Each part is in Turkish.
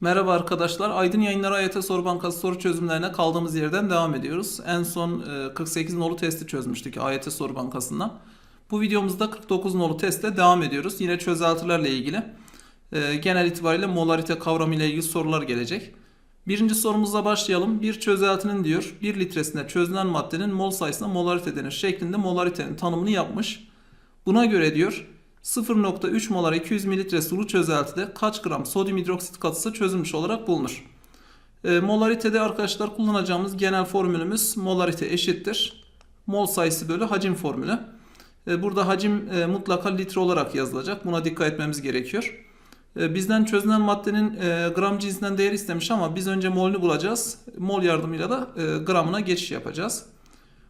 Merhaba arkadaşlar. Aydın Yayınları AYT Soru Bankası soru çözümlerine kaldığımız yerden devam ediyoruz. En son e, 48 nolu testi çözmüştük AYT Soru Bankası'ndan. Bu videomuzda 49 nolu testte devam ediyoruz. Yine çözeltilerle ilgili. E, Genel itibariyle molarite kavramı ile ilgili sorular gelecek. Birinci sorumuzla başlayalım. Bir çözeltinin diyor 1 litresinde çözünen maddenin mol sayısına molarite denir şeklinde molaritenin tanımını yapmış. Buna göre diyor 0.3 molar 200 mililitre sulu çözeltide kaç gram sodyum hidroksit katısı çözülmüş olarak bulunur? E, molaritede arkadaşlar kullanacağımız genel formülümüz molarite eşittir. Mol sayısı bölü hacim formülü. E, burada hacim e, mutlaka litre olarak yazılacak. Buna dikkat etmemiz gerekiyor. E, bizden çözünen maddenin e, gram cinsinden değer istemiş ama biz önce molünü bulacağız. Mol yardımıyla da e, gramına geçiş yapacağız.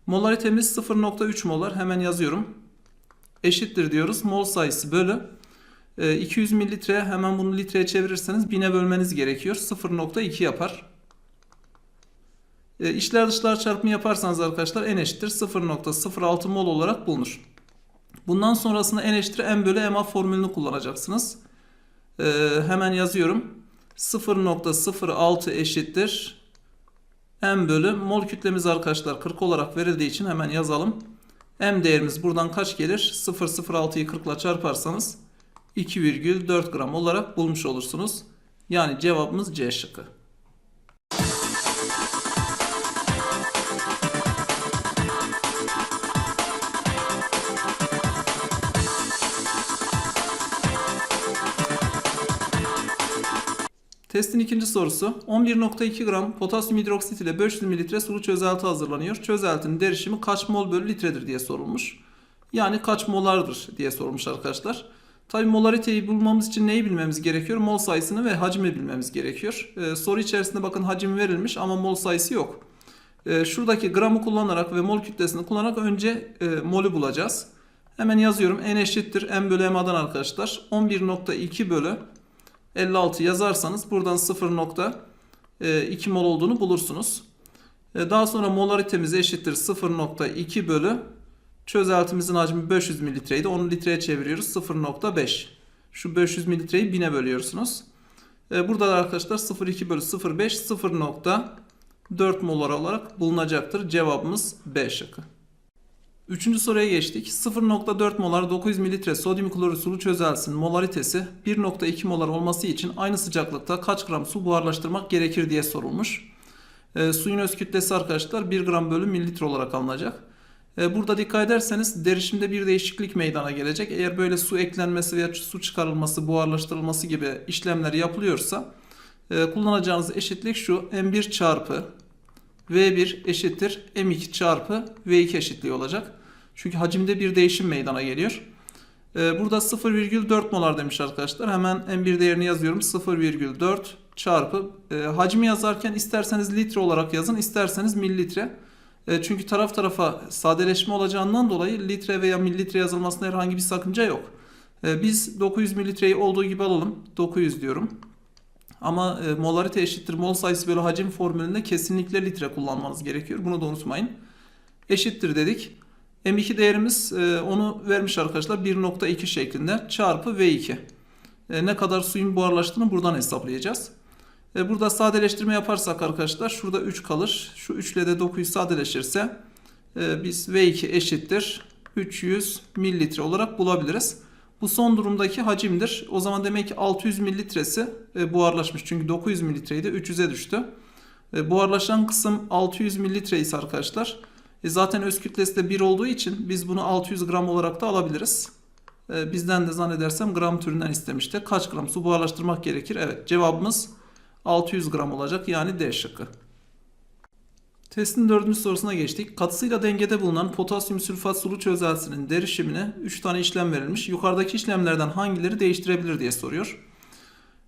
Molaritemiz 0.3 molar. Hemen yazıyorum eşittir diyoruz. Mol sayısı bölü e, 200 mililitre hemen bunu litreye çevirirseniz 1000'e bölmeniz gerekiyor. 0.2 yapar. E, içler dışlar çarpımı yaparsanız arkadaşlar n eşittir 0.06 mol olarak bulunur. Bundan sonrasında n eşittir m bölü ma formülünü kullanacaksınız. E, hemen yazıyorum. 0.06 eşittir m bölü mol kütlemiz arkadaşlar 40 olarak verildiği için hemen yazalım. M değerimiz buradan kaç gelir? 0,06'yı 40 ile çarparsanız 2,4 gram olarak bulmuş olursunuz. Yani cevabımız C şıkkı. Testin ikinci sorusu 11.2 gram potasyum hidroksit ile 500 mililitre sulu çözelti hazırlanıyor. Çözeltinin derişimi kaç mol bölü litredir diye sorulmuş. Yani kaç molardır diye sormuş arkadaşlar. Tabi molariteyi bulmamız için neyi bilmemiz gerekiyor? Mol sayısını ve hacmi bilmemiz gerekiyor. Ee, soru içerisinde bakın hacim verilmiş ama mol sayısı yok. Ee, şuradaki gramı kullanarak ve mol kütlesini kullanarak önce e, molü bulacağız. Hemen yazıyorum. N eşittir M bölü M'den arkadaşlar. 11.2 bölü 56 yazarsanız buradan 0.2 mol olduğunu bulursunuz. E, Daha sonra molaritemiz eşittir 0.2 bölü çözeltimizin hacmi 500 mililitreydi. Onu litreye çeviriyoruz 0.5. Şu 500 mililitreyi 1000'e bölüyorsunuz. E, Burada da arkadaşlar 0.2 bölü 0.5 0.4 molar olarak bulunacaktır. Cevabımız B şıkkı. Üçüncü soruya geçtik. 0.4 molar 900 mililitre sodyum klorür sulu çözeltisinin molaritesi 1.2 molar olması için aynı sıcaklıkta kaç gram su buharlaştırmak gerekir diye sorulmuş. E, suyun öz kütlesi arkadaşlar 1 gram bölü mililitre olarak alınacak. E, burada dikkat ederseniz derişimde bir değişiklik meydana gelecek. Eğer böyle su eklenmesi veya su çıkarılması, buharlaştırılması gibi işlemler yapılıyorsa e, kullanacağınız eşitlik şu M1 çarpı V1 eşittir M2 çarpı V2 eşitliği olacak. Çünkü hacimde bir değişim meydana geliyor. Ee, burada 0,4 molar demiş arkadaşlar. Hemen M1 değerini yazıyorum. 0,4 çarpı e, hacmi yazarken isterseniz litre olarak yazın, isterseniz mililitre. E, çünkü taraf tarafa sadeleşme olacağından dolayı litre veya mililitre yazılmasında herhangi bir sakınca yok. E, biz 900 mililitreyi olduğu gibi alalım. 900 diyorum. Ama e, molarite eşittir mol sayısı bölü hacim formülünde kesinlikle litre kullanmanız gerekiyor. Bunu da unutmayın. Eşittir dedik. M2 değerimiz e, onu vermiş arkadaşlar 1.2 şeklinde çarpı V2. E, ne kadar suyun buharlaştığını buradan hesaplayacağız. E, burada sadeleştirme yaparsak arkadaşlar şurada 3 kalır. Şu 3 ile de 9'u sadeleşirse e, biz V2 eşittir 300 mililitre olarak bulabiliriz. Bu son durumdaki hacimdir. O zaman demek ki 600 mililitresi e, buharlaşmış. Çünkü 900 mililitreydi 300'e düştü. E, buharlaşan kısım 600 mililitre ise arkadaşlar e, zaten öz kütlesi de 1 olduğu için biz bunu 600 gram olarak da alabiliriz. Bizden de zannedersem gram türünden istemişti. Kaç gram su buharlaştırmak gerekir? Evet cevabımız 600 gram olacak yani D şıkkı. Testin dördüncü sorusuna geçtik. Katısıyla dengede bulunan potasyum sülfat sulu çözeltisinin derişimine 3 tane işlem verilmiş. Yukarıdaki işlemlerden hangileri değiştirebilir diye soruyor.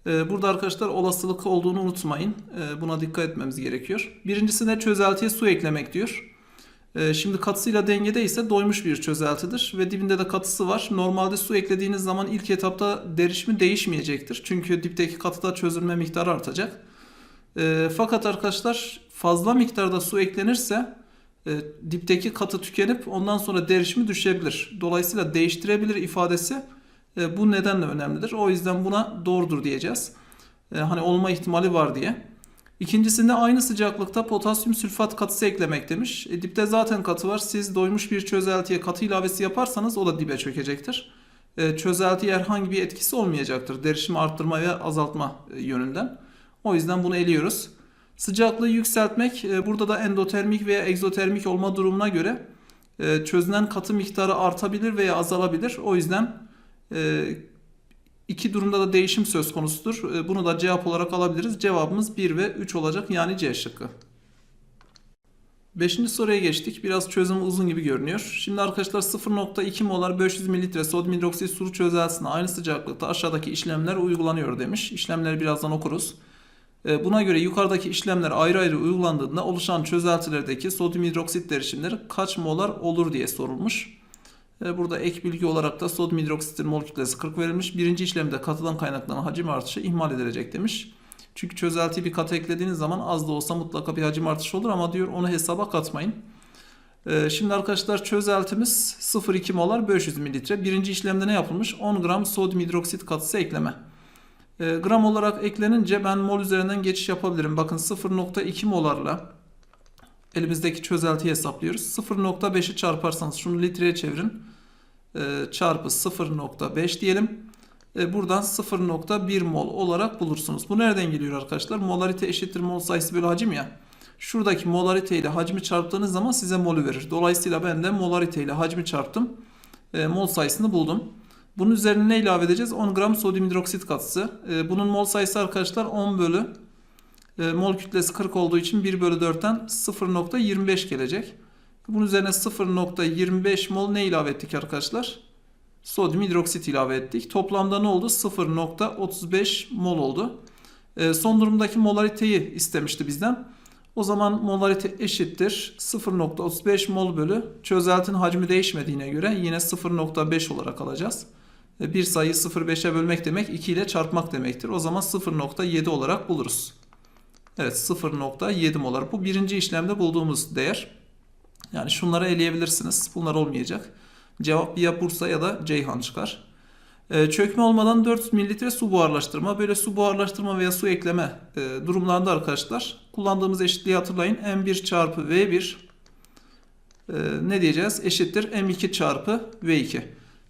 Ee, Burada arkadaşlar olasılık olduğunu unutmayın. Ee, Buna dikkat etmemiz gerekiyor. Birincisine çözeltiye su eklemek diyor. Ee, Şimdi katısıyla dengede ise doymuş bir çözeltidir ve dibinde de katısı var. Normalde su eklediğiniz zaman ilk etapta derişimi değişmeyecektir. Çünkü dipteki katıda çözülme miktarı artacak. Fakat arkadaşlar fazla miktarda su eklenirse e, dipteki katı tükenip ondan sonra derişimi düşebilir. Dolayısıyla değiştirebilir ifadesi e, bu nedenle önemlidir. O yüzden buna doğrudur diyeceğiz. e, hani olma ihtimali var diye. İkincisinde aynı sıcaklıkta potasyum sülfat katısı eklemek demiş. E, dipte zaten katı var. Siz doymuş bir çözeltiye katı ilavesi yaparsanız o da dibe çökecektir. E, çözeltiye herhangi bir etkisi olmayacaktır. Derişimi arttırma ve azaltma e, yönünden. O yüzden bunu eliyoruz. Sıcaklığı yükseltmek e, burada da endotermik veya egzotermik olma durumuna göre e, çözünen katı miktarı artabilir veya azalabilir. O yüzden e, iki durumda da değişim söz konusudur. Bunu da cevap olarak alabiliriz. Cevabımız 1 ve 3 olacak yani C şıkkı. Beşinci soruya geçtik. Biraz çözümü uzun gibi görünüyor. Şimdi arkadaşlar 0.2 molar 500 mililitre sodyum hidroksit sulu çözeltisine aynı sıcaklıkta aşağıdaki işlemler uygulanıyor demiş. İşlemleri birazdan okuruz. E, Buna göre yukarıdaki işlemler ayrı ayrı uygulandığında oluşan çözeltilerdeki sodyum hidroksit derişimleri kaç molar olur diye sorulmuş. E, Burada ek bilgi olarak da sodyum hidroksitin mol kütlesi 40 verilmiş. Birinci işlemde katıdan kaynaklanan hacim artışı ihmal edilecek demiş. Çünkü çözeltiye bir katı eklediğiniz zaman az da olsa mutlaka bir hacim artışı olur ama diyor onu hesaba katmayın. E, Şimdi arkadaşlar çözeltimiz 0,2 molar 500 mililitre. Birinci işlemde ne yapılmış? 10 gram sodyum hidroksit katısı ekleme. E, gram olarak eklenince ben mol üzerinden geçiş yapabilirim. Bakın 0.2 molarla elimizdeki çözeltiyi hesaplıyoruz. 0.5'i çarparsanız şunu litreye çevirin. E, çarpı 0.5 diyelim. E, buradan 0.1 mol olarak bulursunuz. Bu nereden geliyor arkadaşlar? Molarite eşittir mol sayısı bölü hacim ya. Şuradaki molarite ile hacmi çarptığınız zaman size molü verir. Dolayısıyla ben de molarite ile hacmi çarptım. Mol sayısını buldum. Bunun üzerine ne ilave edeceğiz? 10 gram sodyum hidroksit katısı. E, bunun mol sayısı arkadaşlar 10 bölü e, mol kütlesi 40 olduğu için 1 bölü 4'ten 0.25 gelecek. Bunun üzerine 0.25 mol ne ilave ettik arkadaşlar? Sodyum hidroksit ilave ettik. Toplamda ne oldu? 0.35 mol oldu. E, son durumdaki molariteyi istemişti bizden. O zaman molarite eşittir 0.35 mol bölü çözeltinin hacmi değişmediğine göre yine 0.5 olarak alacağız. Bir sayıyı 0.5'e bölmek demek 2 ile çarpmak demektir. O zaman 0.7 olarak buluruz. Evet 0.7 molar. Bu birinci işlemde bulduğumuz değer. Yani şunları eleyebilirsiniz. Bunlar olmayacak. Cevap ya Bursa ya da Ceyhan çıkar. Ee, çökme olmadan 400 mililitre su buharlaştırma. Böyle su buharlaştırma veya su ekleme e, durumlarında arkadaşlar kullandığımız eşitliği hatırlayın. M1 çarpı V1 e, ne diyeceğiz? Eşittir M2 çarpı V2.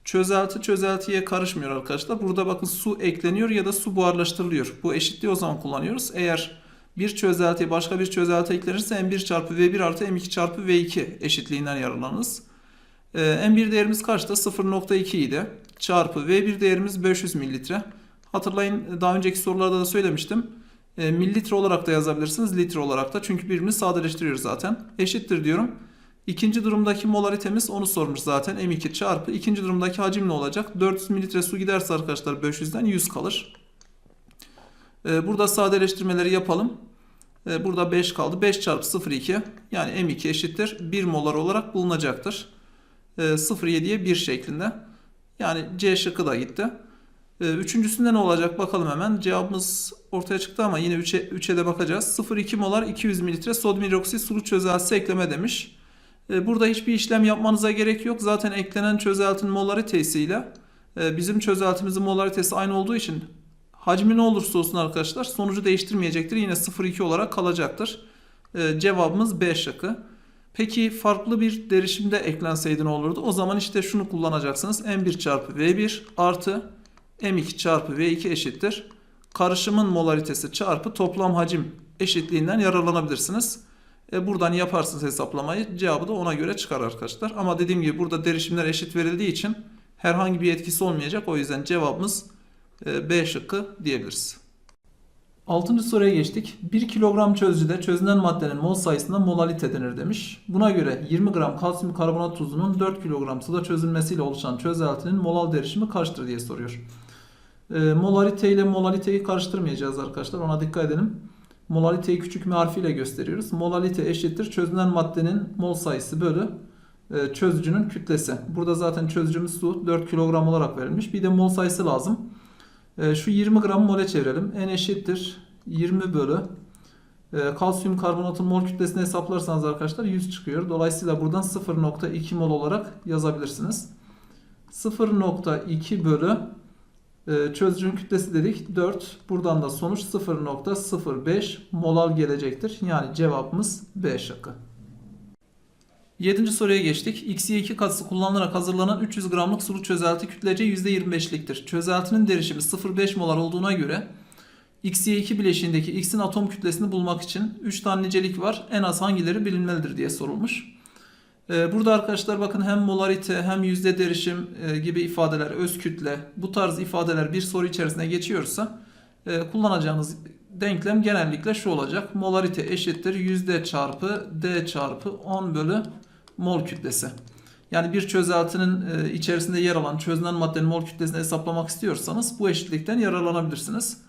Çözelti çözeltiye karışmıyor arkadaşlar. Burada bakın su ekleniyor ya da su buharlaştırılıyor. Bu eşitliği o zaman kullanıyoruz. Eğer bir çözeltiye başka bir çözelti eklenirse M1 çarpı V1 artı M2 çarpı V2 eşitliğinden yararlanırız. Ee, M1 değerimiz kaçtı? 0.2 idi. Çarpı V1 değerimiz 500 mililitre. Hatırlayın daha önceki sorularda da söylemiştim. E, mililitre olarak da yazabilirsiniz, litre olarak da. Çünkü birbirini sadeleştiriyor zaten. Eşittir diyorum. İkinci durumdaki molaritemiz onu sormuş zaten. M2 çarpı. İkinci durumdaki hacim ne olacak? 400 mililitre su giderse arkadaşlar 500'den 100 kalır. E, burada sadeleştirmeleri yapalım. E, burada 5 kaldı. 5 çarpı 0,2 yani M2 eşittir 1 molar olarak bulunacaktır. E, 0,7'ye 1 şeklinde. Yani C şıkkı da gitti. E, üçüncüsünde ne olacak bakalım hemen. Cevabımız ortaya çıktı ama yine 3'e 3'e de bakacağız. 0,2 molar 200 mililitre sodyum hidroksit sulu çözeltisi ekleme demiş. E, burada hiçbir işlem yapmanıza gerek yok. Zaten eklenen çözeltinin molaritesiyle e, bizim çözeltimizin molaritesi aynı olduğu için hacmi ne olursa olsun arkadaşlar sonucu değiştirmeyecektir. Yine 0,2 olarak kalacaktır. E, cevabımız B şıkkı. Peki farklı bir derişimde eklenseydi ne olurdu? O zaman işte şunu kullanacaksınız. M1 çarpı V1 artı M2 çarpı V2 eşittir. Karışımın molaritesi çarpı toplam hacim eşitliğinden yararlanabilirsiniz. E buradan yaparsınız hesaplamayı. Cevabı da ona göre çıkar arkadaşlar. Ama dediğim gibi burada derişimler eşit verildiği için herhangi bir etkisi olmayacak. O yüzden cevabımız e, B şıkkı diyebiliriz. Altıncı soruya geçtik. 1 kilogram çözücüde çözünen maddenin mol sayısına molalite denir demiş. Buna göre 20 gram kalsiyum karbonat tuzunun 4 kilogram suda çözülmesiyle oluşan çözeltinin molal derişimi kaçtır diye soruyor. E, molalite ile molaliteyi karıştırmayacağız arkadaşlar. Ona dikkat edelim. Molaliteyi küçük m harfiyle gösteriyoruz. Molalite eşittir çözünen maddenin mol sayısı bölü e, çözücünün kütlesi. Burada zaten çözücümüz su 4 kilogram olarak verilmiş. Bir de mol sayısı lazım. E, şu 20 gram mole çevirelim. N eşittir 20 bölü e, kalsiyum karbonatın mol kütlesini hesaplarsanız arkadaşlar 100 çıkıyor. Dolayısıyla buradan 0.2 mol olarak yazabilirsiniz. 0.2 bölü çözücünün kütlesi dedik 4. Buradan da sonuç 0.05 molar gelecektir. Yani cevabımız B şıkkı. 7. soruya geçtik. Xy2 katısı kullanılarak hazırlanan 300 gramlık sulu çözelti kütlece %25'liktir. Çözeltinin derişimi 0.5 molar olduğuna göre Xy2 bileşiğindeki X'in atom kütlesini bulmak için 3 tane nicelik var. En az hangileri bilinmelidir diye sorulmuş. Ee, Burada arkadaşlar bakın hem molarite hem yüzde derişim e, gibi ifadeler, öz kütle bu tarz ifadeler bir soru içerisine geçiyorsa e, kullanacağınız denklem genellikle şu olacak. Molarite eşittir yüzde çarpı d çarpı 10 bölü mol kütlesi. Yani bir çözeltinin e, içerisinde yer alan çözünen maddenin mol kütlesini hesaplamak istiyorsanız bu eşitlikten yararlanabilirsiniz.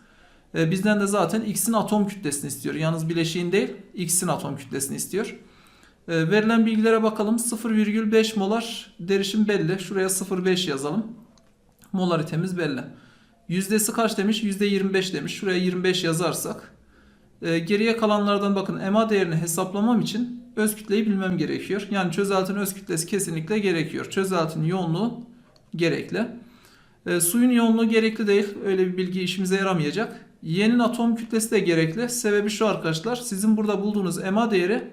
Bizden de zaten X'in atom kütlesini istiyor. Yalnız bileşiğin değil X'in atom kütlesini istiyor. E, verilen bilgilere bakalım. 0,5 molar derişim belli. Şuraya 0,5 yazalım. Molaritemiz belli. Yüzdesi kaç demiş? %25 demiş. Şuraya 25 yazarsak. e, geriye kalanlardan bakın MA değerini hesaplamam için öz kütleyi bilmem gerekiyor. Yani çözeltinin öz kütlesi kesinlikle gerekiyor. Çözeltinin yoğunluğu gerekli. E, suyun yoğunluğu gerekli değil. Öyle bir bilgi işimize yaramayacak. Y'nin atom kütlesi de gerekli. Sebebi şu arkadaşlar. Sizin burada bulduğunuz MA değeri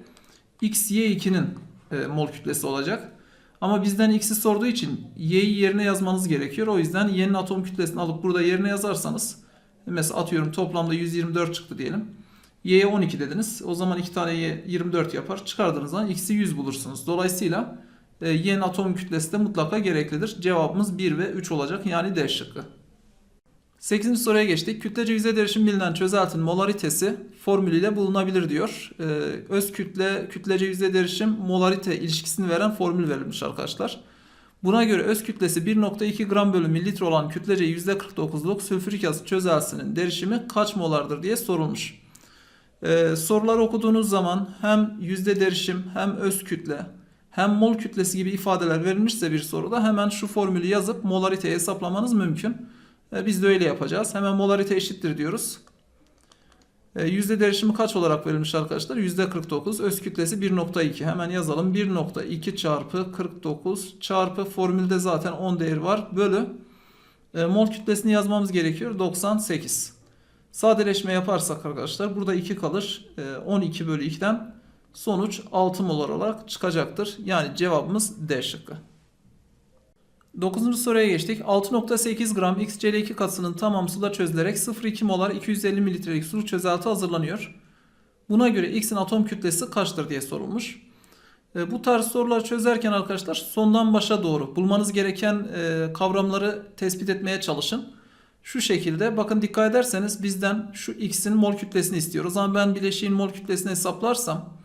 XY2'nin e, mol kütlesi olacak. Ama bizden X'i sorduğu için Y'yi yerine yazmanız gerekiyor. O yüzden Y'nin atom kütlesini alıp burada yerine yazarsanız mesela atıyorum toplamda 124 çıktı diyelim. Y'ye 12 dediniz. O zaman 2 tane Y 24 yapar. Çıkardığınız zaman X'i 100 bulursunuz. Dolayısıyla e, Y'nin atom kütlesi de mutlaka gereklidir. Cevabımız 1 ve 3 olacak. Yani D şıkkı. 8. soruya geçtik. Kütlece yüzey derişim bilinen çözeltinin molaritesi formülüyle bulunabilir diyor. Ee, öz kütle, kütlece yüzey derişim molarite ilişkisini veren formül verilmiş arkadaşlar. Buna göre öz kütlesi 1.2 gram bölü mililitre olan kütlece %49'luk sülfürik asit çözeltisinin derişimi kaç molardır diye sorulmuş. Ee, soruları okuduğunuz zaman hem yüzde derişim hem öz kütle hem mol kütlesi gibi ifadeler verilmişse bir soruda hemen şu formülü yazıp molariteyi hesaplamanız mümkün. E, Biz de öyle yapacağız. Hemen molarite eşittir diyoruz. E, Yüzde derişimi kaç olarak verilmiş arkadaşlar? Yüzde 49. Öz kütlesi 1.2. Hemen yazalım. 1.2 çarpı 49 çarpı formülde zaten 10 değeri var. Bölü e, mol kütlesini yazmamız gerekiyor. 98. Sadeleşme yaparsak arkadaşlar burada 2 kalır. E, 12 bölü 2'den sonuç 6 molar olarak çıkacaktır. Yani cevabımız D şıkkı. 9. soruya geçtik. 6.8 gram XCl2 katısının tamam suda çözülerek 0,2 molar 250 mililitrelik sulu çözelti hazırlanıyor. Buna göre X'in atom kütlesi kaçtır diye sorulmuş. E, Bu tarz sorular çözerken arkadaşlar sondan başa doğru bulmanız gereken e, kavramları tespit etmeye çalışın. Şu şekilde bakın dikkat ederseniz bizden şu X'in mol kütlesini istiyor. O zaman ben bileşiğin mol kütlesini hesaplarsam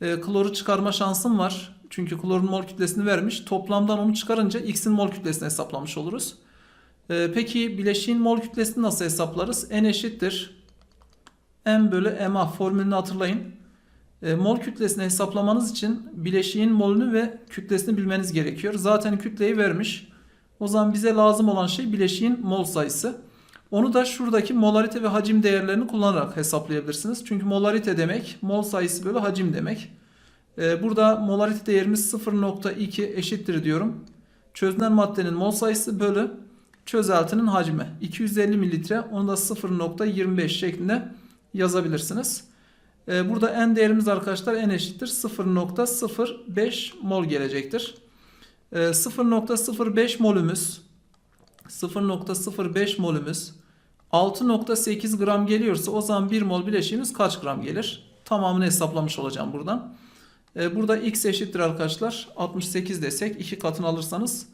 e, kloru çıkarma şansım var. Çünkü klorun mol kütlesini vermiş. Toplamdan onu çıkarınca X'in mol kütlesini hesaplamış oluruz. Ee, peki bileşiğin mol kütlesini nasıl hesaplarız? N eşittir. M bölü MA formülünü hatırlayın. Ee, mol kütlesini hesaplamanız için bileşiğin molünü ve kütlesini bilmeniz gerekiyor. Zaten kütleyi vermiş. O zaman bize lazım olan şey bileşiğin mol sayısı. Onu da şuradaki molarite ve hacim değerlerini kullanarak hesaplayabilirsiniz. Çünkü molarite demek mol sayısı bölü hacim demek. Ee, Burada molarite değerimiz 0.2 eşittir diyorum. Çözünen maddenin mol sayısı bölü çözeltinin hacmi. 250 mililitre onu da 0.25 şeklinde yazabilirsiniz. Ee, Burada n değerimiz arkadaşlar n eşittir 0.05 mol gelecektir. Ee, 0.05 molümüz 0.05 molümüz 6.8 gram geliyorsa o zaman 1 mol bileşiğimiz kaç gram gelir? Tamamını hesaplamış olacağım buradan. Ee, Burada x eşittir arkadaşlar. 68 desek 2 katını alırsanız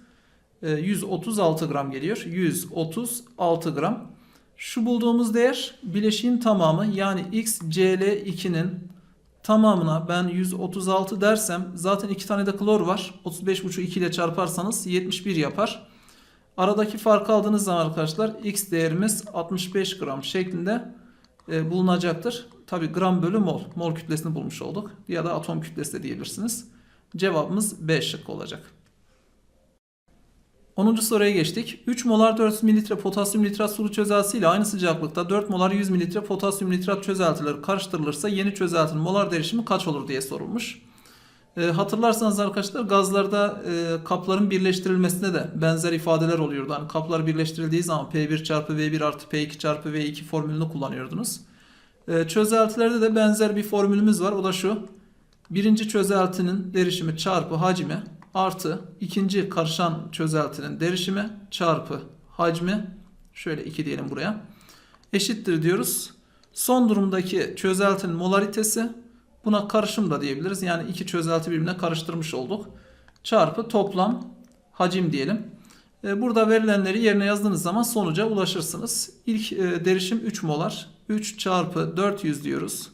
e, 136 gram geliyor. 136 gram. Şu bulduğumuz değer bileşiğin tamamı yani x cl2'nin tamamına ben 136 dersem zaten 2 tane de klor var. 35,5 2 ile çarparsanız 71 yapar. Aradaki farkı aldığınız zaman arkadaşlar x değerimiz 65 gram şeklinde e, bulunacaktır. Tabi gram bölü mol. Mol kütlesini bulmuş olduk. Ya da atom kütlesi de diyebilirsiniz. Cevabımız B şıkkı olacak. 10. soruya geçtik. 3 molar 400 mililitre potasyum nitrat sulu çözeltisi ile aynı sıcaklıkta 4 molar 100 mililitre potasyum nitrat çözeltileri karıştırılırsa yeni çözeltinin molar derişimi kaç olur diye sorulmuş. E, hatırlarsanız arkadaşlar gazlarda e, kapların birleştirilmesine de benzer ifadeler oluyordu. Hani kaplar birleştirildiği zaman P1 çarpı V1 artı P2 çarpı V2 formülünü kullanıyordunuz. E, çözeltilerde de benzer bir formülümüz var. O da şu. Birinci çözeltinin derişimi çarpı hacmi artı ikinci karışan çözeltinin derişimi çarpı hacmi şöyle 2 diyelim buraya eşittir diyoruz. Son durumdaki çözeltinin molaritesi buna karışım da diyebiliriz. Yani iki çözelti birbirine karıştırmış olduk. Çarpı toplam hacim diyelim. E, Burada verilenleri yerine yazdığınız zaman sonuca ulaşırsınız. İlk e, derişim 3 molar. 3 çarpı 400 diyoruz.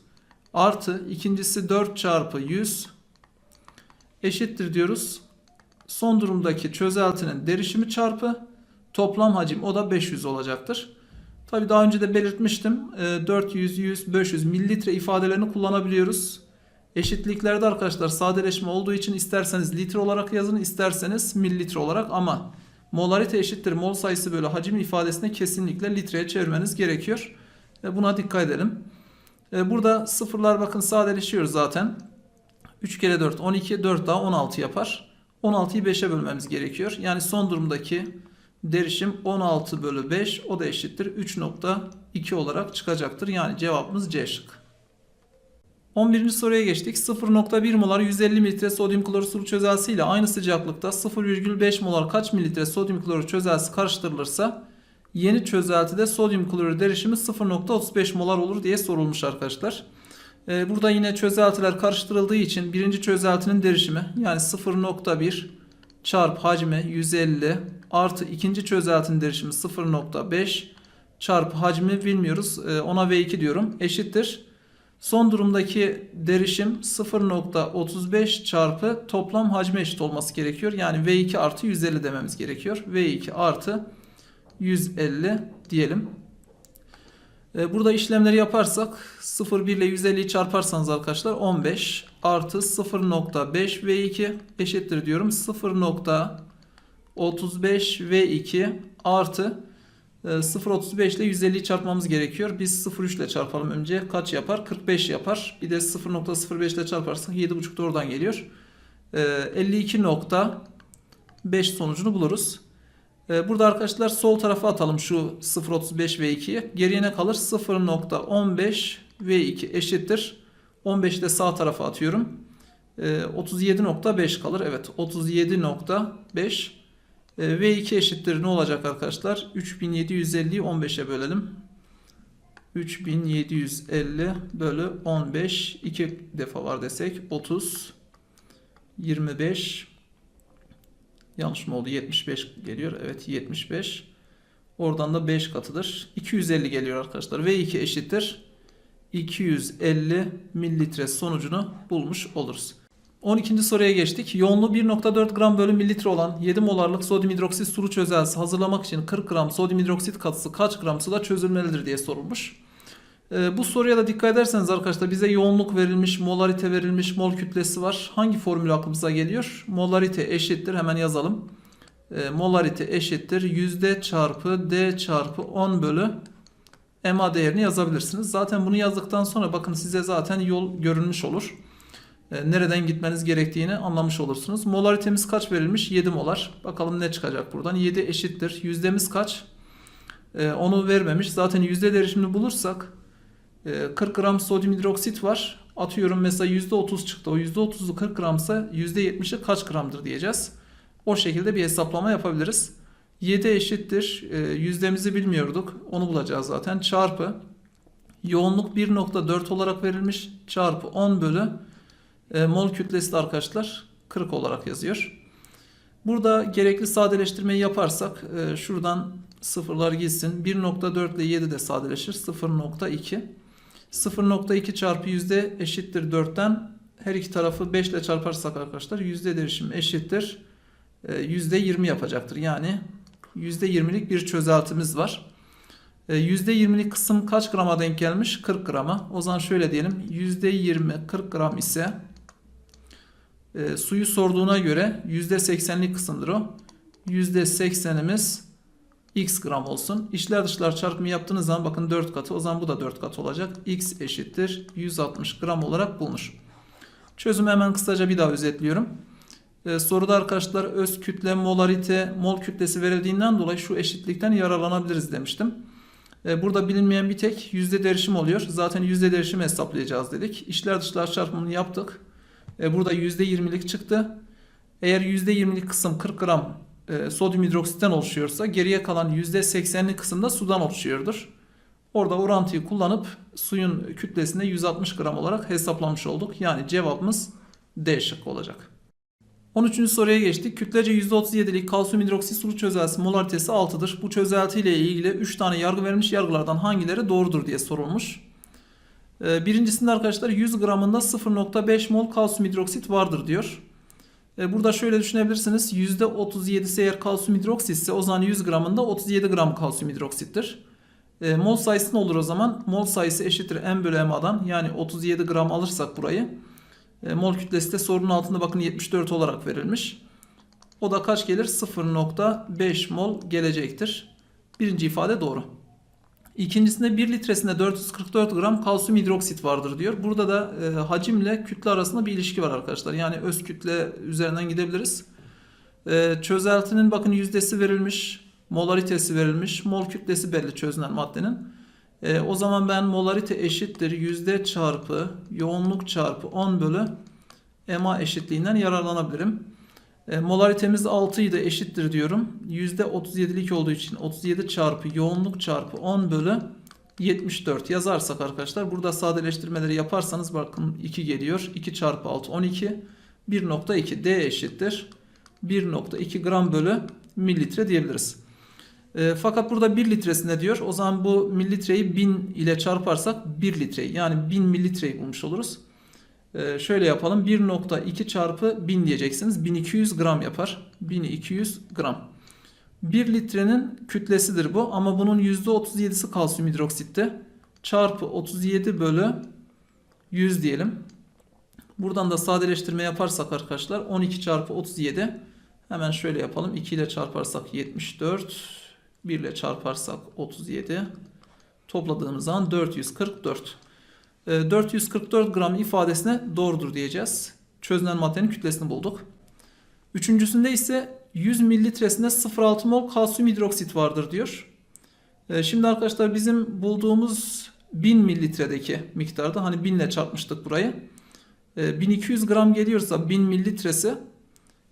Artı ikincisi 4 çarpı 100 eşittir diyoruz. Son durumdaki çözeltinin derişimi çarpı toplam hacim o da 500 olacaktır. Tabi daha önce de belirtmiştim. E, 400, 100, 500 mililitre ifadelerini kullanabiliyoruz. Eşitliklerde arkadaşlar sadeleşme olduğu için isterseniz litre olarak yazın isterseniz mililitre olarak ama molarite eşittir mol sayısı böyle hacim ifadesine kesinlikle litreye çevirmeniz gerekiyor. E, Buna dikkat edelim. E, Burada sıfırlar bakın sadeleşiyor zaten. 3 kere 4 12 4 daha 16 yapar. 16'yı 5'e bölmemiz gerekiyor. Yani son durumdaki derişim 16 bölü 5 o da eşittir 3.2 olarak çıkacaktır. Yani cevabımız C şık. 11. soruya geçtik. 0.1 molar 150 mililitre sodyum klorür sulu çözeltisi ile aynı sıcaklıkta 0,5 molar kaç mililitre sodyum klorür çözeltisi karıştırılırsa yeni çözeltide sodyum klorür derişimi 0.35 molar olur diye sorulmuş arkadaşlar. Ee, Burada yine çözeltiler karıştırıldığı için birinci çözeltinin derişimi yani 0.1 çarpı hacmi 150 artı ikinci çözeltinin derişimi 0.5 çarpı hacmi bilmiyoruz. Ee, Ona V2 diyorum. Eşittir. Son durumdaki derişim 0.35 çarpı toplam hacme eşit olması gerekiyor. Yani V2 artı 150 dememiz gerekiyor. V2 artı 150 diyelim. Ee, Burada işlemleri yaparsak 0,1 ile 150'yi çarparsanız arkadaşlar 15 artı 0.5 V2 eşittir diyorum. 0.35 V2 artı e, 0.35 ile 150'yi çarpmamız gerekiyor. Biz 0.3 ile çarpalım önce. Kaç yapar? 45 yapar. Bir de 0.05 ile çarparsak 7.5 da oradan geliyor. E, 52.5 sonucunu buluruz. E, Burada arkadaşlar sol tarafa atalım şu 0.35 ve 2'yi. Geriye ne kalır? 0.15 ve 2 eşittir. 15'i de sağ tarafa atıyorum. E, 37.5 kalır. Evet 37.5 e, V2 eşittir ne olacak arkadaşlar? 3750'yi 15'e bölelim. 3750 bölü 15 2 defa var desek 30 25 yanlış mı oldu 75 geliyor evet 75 oradan da 5 katıdır 250 geliyor arkadaşlar V2 eşittir 250 mililitre sonucunu bulmuş oluruz. 12. soruya geçtik. Yoğunluğu 1.4 gram bölü mililitre olan 7 molarlık sodyum hidroksit sulu çözeltisi hazırlamak için 40 gram sodyum hidroksit katısı kaç gram suda çözülmelidir diye sorulmuş. Ee, bu soruya da dikkat ederseniz arkadaşlar bize yoğunluk verilmiş, molarite verilmiş, mol kütlesi var. Hangi formül aklımıza geliyor? Molarite eşittir hemen yazalım. Ee, molarite eşittir yüzde çarpı d çarpı 10 bölü MA değerini yazabilirsiniz. Zaten bunu yazdıktan sonra bakın size zaten yol görünmüş olur. E, nereden gitmeniz gerektiğini anlamış olursunuz. Molaritemiz kaç verilmiş? 7 molar. Bakalım ne çıkacak buradan. 7 eşittir. Yüzdemiz kaç? Onu vermemiş. Zaten yüzde derişimini bulursak e, 40 gram sodyum hidroksit var. Atıyorum mesela %30 çıktı. O %30'u 40 gramsa %70'i kaç gramdır diyeceğiz. O şekilde bir hesaplama yapabiliriz. 7 eşittir. E, yüzdemizi bilmiyorduk. Onu bulacağız zaten. Çarpı yoğunluk 1.4 olarak verilmiş. Çarpı 10 bölü e, mol kütlesi de arkadaşlar 40 olarak yazıyor. Burada gerekli sadeleştirmeyi yaparsak e, şuradan sıfırlar gitsin. 1.4 ile 7 de sadeleşir. 0.2 0.2 çarpı yüzde eşittir 4'ten her iki tarafı 5 ile çarparsak arkadaşlar yüzde derişim eşittir e, yüzde 20 yapacaktır. Yani yüzde 20'lik bir çözeltimiz var. E, Yüzde 20'lik kısım kaç grama denk gelmiş? 40 grama. O zaman şöyle diyelim. Yüzde 20 40 gram ise e, suyu sorduğuna göre %80'lik kısımdır o. %80'imiz x gram olsun. İçler dışlar çarpımı yaptığınız zaman bakın 4 katı. O zaman bu da 4 katı olacak. x eşittir 160 gram olarak bulunur. Çözümü hemen kısaca bir daha özetliyorum. Ee, soruda arkadaşlar öz kütle, molarite, mol kütlesi verildiğinden dolayı şu eşitlikten yararlanabiliriz demiştim. Ee, burada bilinmeyen bir tek yüzde derişim oluyor. Zaten yüzde derişimi hesaplayacağız dedik. İşler dışlar çarpımını yaptık. Ee, burada yüzde yirmilik çıktı. Eğer yüzde yirmilik kısım 40 gram e, sodyum hidroksitten oluşuyorsa geriye kalan yüzde seksenlik kısım da sudan oluşuyordur. Orada orantıyı kullanıp suyun kütlesini 160 gram olarak hesaplamış olduk. Yani cevabımız D şıkkı olacak. 13. soruya geçtik. Kütlece %37'lik kalsiyum hidroksit sulu çözeltisi molaritesi 6'dır. Bu çözelti ile ilgili 3 tane yargı verilmiş yargılardan hangileri doğrudur diye sorulmuş. Ee, Birincisinde arkadaşlar 100 gramında 0.5 mol kalsiyum hidroksit vardır diyor. Ee, Burada şöyle düşünebilirsiniz. %37'si eğer kalsiyum hidroksitse o zaman 100 gramında 37 gram kalsiyum hidroksittir. E, mol sayısı ne olur o zaman? Mol sayısı eşittir m bölü m'a'dan. Yani 37 gram alırsak burayı. E, mol kütlesi de sorunun altında bakın 74 olarak verilmiş. O da kaç gelir? 0.5 mol gelecektir. Birinci ifade doğru. İkincisinde 1 litresinde 444 gram kalsiyum hidroksit vardır diyor. Burada da e, hacimle kütle arasında bir ilişki var arkadaşlar. Yani öz kütle üzerinden gidebiliriz. E, çözeltinin bakın yüzdesi verilmiş molaritesi verilmiş. Mol kütlesi belli çözünen maddenin. E, o zaman ben molarite eşittir yüzde çarpı yoğunluk çarpı 10 bölü MA eşitliğinden yararlanabilirim. E, molaritemiz 6 idi eşittir diyorum. Yüzde 37'lik olduğu için 37 çarpı yoğunluk çarpı 10 bölü 74 yazarsak arkadaşlar burada sadeleştirmeleri yaparsanız bakın 2 geliyor. 2 çarpı 6 12 1.2 D eşittir 1.2 gram bölü mililitre diyebiliriz. E, fakat burada 1 litresinde diyor. O zaman bu mililitreyi 1000 ile çarparsak 1 litre yani 1000 mililitreyi bulmuş oluruz. E, şöyle yapalım. 1.2 çarpı 1000 diyeceksiniz. 1200 gram yapar. 1200 gram. 1 litrenin kütlesidir bu ama bunun %37'si kalsiyum hidroksitte. Çarpı 37 bölü 100 diyelim. Buradan da sadeleştirme yaparsak arkadaşlar 12 çarpı 37 hemen şöyle yapalım. 2 ile çarparsak 74 1 ile çarparsak 37 topladığımız zaman 444. 444 Ee, gram ifadesine doğrudur diyeceğiz. Çözünen maddenin kütlesini bulduk. Üçüncüsünde ise 100 mililitresinde 0,6 mol kalsiyum hidroksit vardır diyor. Ee, Şimdi arkadaşlar bizim bulduğumuz 1000 mililitredeki miktarda hani 1000 ile çarpmıştık burayı. 1200 gram geliyorsa 1000 mililitresi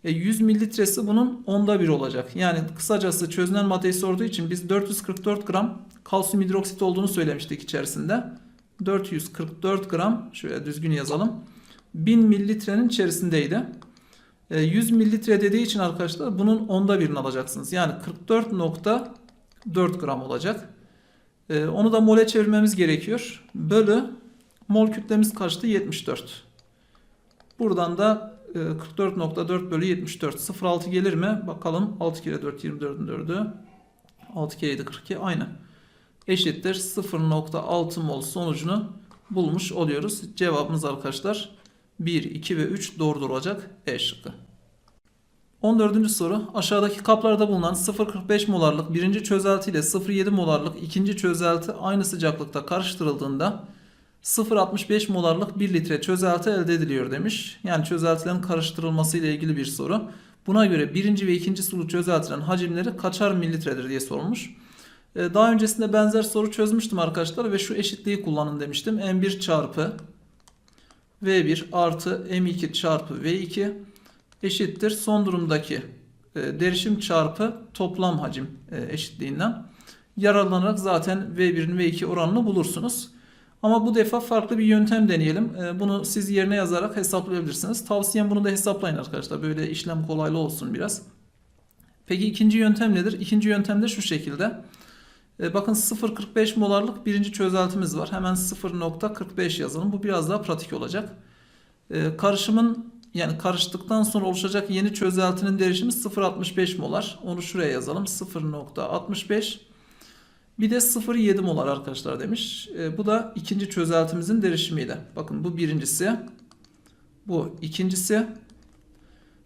e, 100 mililitresi bunun onda bir olacak. Yani kısacası çözünen maddeyi sorduğu için biz 444 gram kalsiyum hidroksit olduğunu söylemiştik içerisinde. 444 gram şöyle düzgün yazalım. 1000 mililitrenin içerisindeydi. E, 100 mililitre dediği için arkadaşlar bunun onda birini alacaksınız. Yani 44.4 gram olacak. E, onu da mole çevirmemiz gerekiyor. Bölü mol kütlemiz kaçtı? 74. Buradan da 44.4 bölü 74. 0.6 gelir mi? Bakalım. 6 kere 4 24'ün 4'ü. 6 kere 7 42. Aynı. Eşittir. 0.6 mol sonucunu bulmuş oluyoruz. Cevabımız arkadaşlar 1, 2 ve 3 doğrudur olacak. E şıkkı. 14. soru. Aşağıdaki kaplarda bulunan 0.45 molarlık birinci çözelti ile 0.7 molarlık ikinci çözelti aynı sıcaklıkta karıştırıldığında 0.65 molarlık 1 litre çözelti elde ediliyor demiş. Yani çözeltilerin karıştırılması ile ilgili bir soru. Buna göre birinci ve ikinci sulu çözeltilerin hacimleri kaçar mililitredir diye sorulmuş. Ee, Daha öncesinde benzer soru çözmüştüm arkadaşlar ve şu eşitliği kullanın demiştim. M1 çarpı V1 artı M2 çarpı V2 eşittir son durumdaki e, derişim çarpı toplam hacim e, eşitliğinden yararlanarak zaten V1'in V2 oranını bulursunuz. Ama bu defa farklı bir yöntem deneyelim. Bunu siz yerine yazarak hesaplayabilirsiniz. Tavsiyem bunu da hesaplayın arkadaşlar. Böyle işlem kolaylı olsun biraz. Peki ikinci yöntem nedir? İkinci yöntem de şu şekilde. Ee, Bakın 0.45 molarlık birinci çözeltimiz var. Hemen 0.45 yazalım. Bu biraz daha pratik olacak. Ee, Karışımın yani karıştıktan sonra oluşacak yeni çözeltinin derişimi 0.65 molar. Onu şuraya yazalım. 0.65 bir de 0.7 molar arkadaşlar demiş. E, bu da ikinci çözeltimizin derişimiydi. Bakın bu birincisi. Bu ikincisi.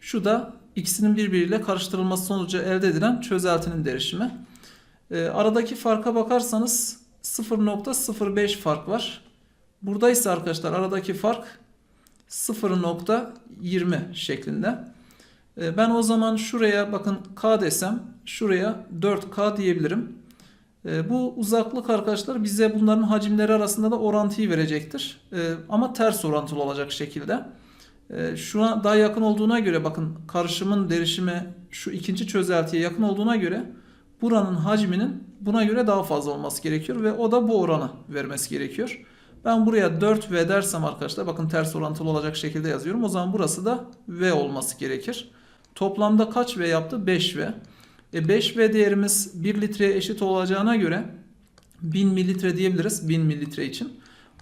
Şu da ikisinin birbiriyle karıştırılması sonucu elde edilen çözeltinin derişimi. E, aradaki farka bakarsanız 0.05 fark var. Burada ise arkadaşlar aradaki fark 0.20 şeklinde. E, Ben o zaman şuraya bakın K desem şuraya 4K diyebilirim. E, Bu uzaklık arkadaşlar bize bunların hacimleri arasında da orantıyı verecektir. Ama ters orantılı olacak şekilde. E, Şuna daha yakın olduğuna göre bakın karışımın derişimi şu ikinci çözeltiye yakın olduğuna göre buranın hacminin buna göre daha fazla olması gerekiyor ve o da bu oranı vermesi gerekiyor. Ben buraya 4V dersem arkadaşlar bakın ters orantılı olacak şekilde yazıyorum. O zaman burası da V olması gerekir. Toplamda kaç V yaptı? 5V. E 5V değerimiz 1 litreye eşit olacağına göre 1000 mililitre diyebiliriz 1000 mililitre için.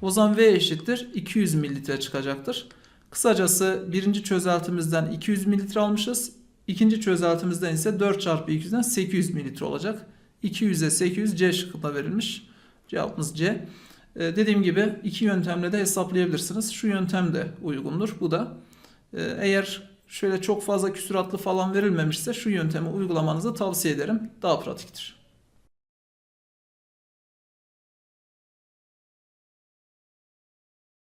O zaman V eşittir 200 mililitre çıkacaktır. Kısacası birinci çözeltimizden 200 mililitre almışız. İkinci çözeltimizden ise 4 çarpı 200'den 800 mililitre olacak. 200'e 800 C şıkkında verilmiş. Cevabımız C. Ee, dediğim gibi iki yöntemle de hesaplayabilirsiniz. Şu yöntem de uygundur. Bu da Ee, eğer şöyle çok fazla küsuratlı falan verilmemişse şu yöntemi uygulamanızı tavsiye ederim. Daha pratiktir.